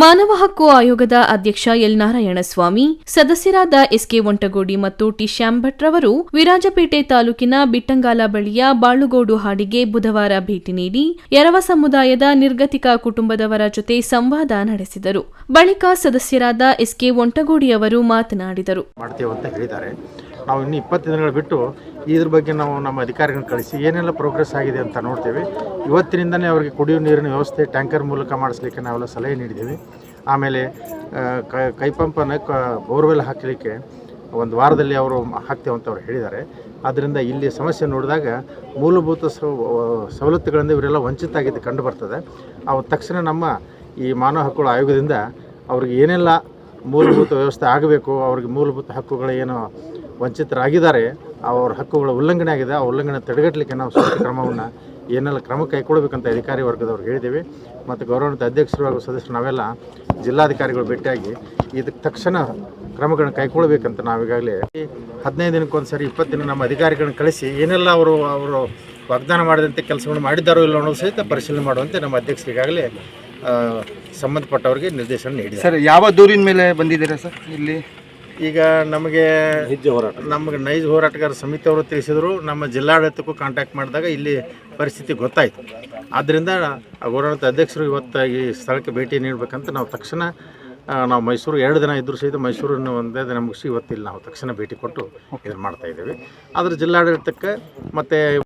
ಮಾನವ ಹಕ್ಕು ಆಯೋಗದ ಅಧ್ಯಕ್ಷ ಎಲ್ ನಾರಾಯಣಸ್ವಾಮಿ ಸದಸ್ಯರಾದ ಎಸ್ಕೆ ಒಂಟಗೋಡಿ ಮತ್ತು ಟಿ ಶ್ಯಾಮ್ ಭಟ್ ರವರು ವಿರಾಜಪೇಟೆ ತಾಲೂಕಿನ ಬಿಟ್ಟಂಗಾಲ ಬಳಿಯ ಬಾಳುಗೋಡು ಹಾಡಿಗೆ ಬುಧವಾರ ಭೇಟಿ ನೀಡಿ ಎರವ ಸಮುದಾಯದ ನಿರ್ಗತಿಕ ಕುಟುಂಬದವರ ಜೊತೆ ಸಂವಾದ ನಡೆಸಿದರು. ಬಳಿಕ ಸದಸ್ಯರಾದ ಎಸ್ಕೆ ಒಂಟಗೋಡಿ ಅವರು ಮಾತನಾಡಿದರು. ನಾವು ಇನ್ನು ಇಪ್ಪತ್ತು ದಿನಗಳು ಬಿಟ್ಟು ಇದ್ರ ಬಗ್ಗೆ ನಾವು ನಮ್ಮ ಅಧಿಕಾರಿಗಳನ್ನ ಕಳಿಸಿ ಏನೆಲ್ಲ ಪ್ರೋಗ್ರೆಸ್ ಆಗಿದೆ ಅಂತ ನೋಡ್ತೇವೆ. ಇವತ್ತಿನಿಂದನೇ ಅವರಿಗೆ ಕುಡಿಯುವ ನೀರಿನ ವ್ಯವಸ್ಥೆ ಟ್ಯಾಂಕರ್ ಮೂಲಕ ಮಾಡಿಸ್ಲಿಕ್ಕೆ ನಾವೆಲ್ಲ ಸಲಹೆ ನೀಡಿದ್ದೀವಿ. ಆಮೇಲೆ ಕೈ ಪಂಪನ್ನು ಕ, ಬೋರ್ವೆಲ್ ಹಾಕಲಿಕ್ಕೆ ಒಂದು ವಾರದಲ್ಲಿ ಅವರು ಹಾಕ್ತೇವೆ ಅಂತ ಅವ್ರು ಹೇಳಿದ್ದಾರೆ. ಆದ್ದರಿಂದ ಇಲ್ಲಿ ಸಮಸ್ಯೆ ನೋಡಿದಾಗ ಮೂಲಭೂತ ಸವ- ಸವಲತ್ತುಗಳಿಂದ ಇವರೆಲ್ಲ ವಂಚಿತ ಆಗಿದ್ದು ಕಂಡು ಬರ್ತದೆ ಅವು ತಕ್ಷಣ ನಮ್ಮ ಈ ಮಾನವ ಹಕ್ಕುಗಳ ಆಯೋಗದಿಂದ ಅವ್ರಿಗೆ ಏನೆಲ್ಲ ಮೂಲಭೂತ ವ್ಯವಸ್ಥೆ ಆಗಬೇಕು, ಅವ್ರಿಗೆ ಮೂಲಭೂತ ಹಕ್ಕುಗಳು ಏನು ವಂಚಿತರಾಗಿದ್ದಾರೆ, ಅವ್ರ ಹಕ್ಕುಗಳ ಉಲ್ಲಂಘನೆ ಆಗಿದೆ, ಆ ಉಲ್ಲಂಘನೆ ತಡೆಗಟ್ಟಲಿಕ್ಕೆ ನಾವು ಸೂಕ್ತ ಕ್ರಮವನ್ನು ಏನೆಲ್ಲ ಕ್ರಮ ಕೈಗೊಳ್ಳಬೇಕಂತ ಅಧಿಕಾರಿ ವರ್ಗದವ್ರಿಗೆ ಹೇಳಿದ್ದೀವಿ. ಮತ್ತು ಗೌರವಾನ್ವಿತ ಅಧ್ಯಕ್ಷರು ಹಾಗೂ ಸದಸ್ಯರು ನಾವೆಲ್ಲ ಜಿಲ್ಲಾಧಿಕಾರಿಗಳು ಭೇಟಿಯಾಗಿ ಇದಕ್ಕೆ ತಕ್ಷಣ ಕ್ರಮಗಳನ್ನು ಕೈಗೊಳ್ಳಬೇಕಂತ ನಾವೀಗಾಗಲೇ ಹದಿನೈದು ದಿನಕ್ಕೊಂದು ಸರಿ ಇಪ್ಪತ್ತು ದಿನ ನಮ್ಮ ಅಧಿಕಾರಿಗಳನ್ನ ಕಳಿಸಿ ಏನೆಲ್ಲ ಅವರು ಅವರು ವಾಗ್ದಾನ ಮಾಡಿದಂತೆ ಕೆಲಸಗಳನ್ನು ಮಾಡಿದ್ದಾರೋ ಇಲ್ಲ ಅನ್ನೋದು ಸಹಿತ ಪರಿಶೀಲನೆ ಮಾಡುವಂತೆ ನಮ್ಮ ಅಧ್ಯಕ್ಷರಿಗಾಗಲೇ ಸಂಬಂಧಪಟ್ಟವರಿಗೆ ನಿರ್ದೇಶನ ನೀಡಿದೆ ಸರ್, ಯಾವ ದೂರಿನ ಮೇಲೆ ಬಂದಿದ್ದೀರಾ ಸರ್ ಇಲ್ಲಿ? ಈಗ ನಮಗೆ ಹೋರಾಟ. ನಮಗೆ ನೈಜ ಹೋರಾಟಗಾರ ಸಮಿತಿ ಅವರು ತಿಳಿಸಿದರು ನಮ್ಮ ಜಿಲ್ಲಾಡಳಿತಕ್ಕೂ ಕಾಂಟ್ಯಾಕ್ಟ್ ಮಾಡಿದಾಗ ಇಲ್ಲಿ ಪರಿಸ್ಥಿತಿ ಗೊತ್ತಾಯಿತು. ಆದ್ದರಿಂದ ಹೋರಾಟ ಅಧ್ಯಕ್ಷರು ಇವತ್ತಾಗಿ ಸ್ಥಳಕ್ಕೆ ಭೇಟಿ ನೀಡಬೇಕಂತ ನಾವು ತಕ್ಷಣ ನಾವು ಮೈಸೂರು ಎರಡು ದಿನ ಇದ್ದರೂ ಸಹಿತ ಮೈಸೂರನ್ನು ಒಂದೇ ದಿನ ಮುಗಿಸಿ ಇವತ್ತಿಲ್ಲಿ ನಾವು ತಕ್ಷಣ ಭೇಟಿ ಕೊಟ್ಟು ಇದನ್ನು ಮಾಡ್ತಾ ಇದ್ದೀವಿ. ಆದರೆ ಜಿಲ್ಲಾಡಳಿತಕ್ಕೆ ಮತ್ತು